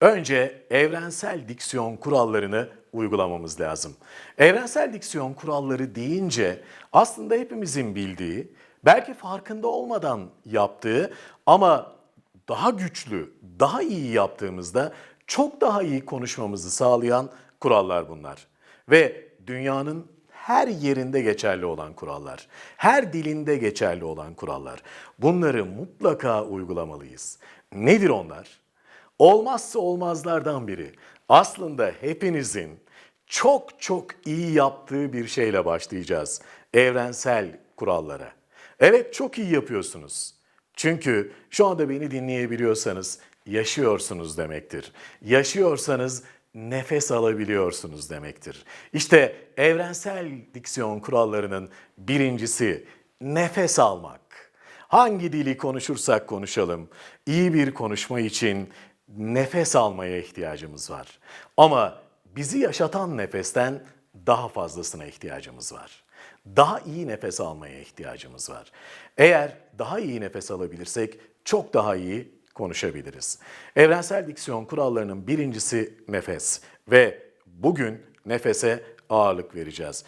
Önce evrensel diksiyon kurallarını uygulamamız lazım. Evrensel diksiyon kuralları deyince aslında hepimizin bildiği, belki farkında olmadan yaptığı ama daha güçlü, daha iyi yaptığımızda çok daha iyi konuşmamızı sağlayan kurallar bunlar. Ve dünyanın her yerinde geçerli olan kurallar, her dilinde geçerli olan kurallar. Bunları mutlaka uygulamalıyız. Nedir onlar? Olmazsa olmazlardan biri. Aslında hepinizin çok çok iyi yaptığı bir şeyle başlayacağız. Evrensel kurallara. Evet çok iyi yapıyorsunuz. Çünkü şu anda beni dinleyebiliyorsanız yaşıyorsunuz demektir. Yaşıyorsanız nefes alabiliyorsunuz demektir. İşte evrensel diksiyon kurallarının birincisi nefes almak. Hangi dili konuşursak konuşalım, iyi bir konuşma için nefes almaya ihtiyacımız var. Ama bizi yaşatan nefesten daha fazlasına ihtiyacımız var. Daha iyi nefes almaya ihtiyacımız var. Eğer daha iyi nefes alabilirsek çok daha iyi konuşabiliriz. Evrensel diksiyon kurallarının birincisi nefes ve bugün nefese ağırlık vereceğiz.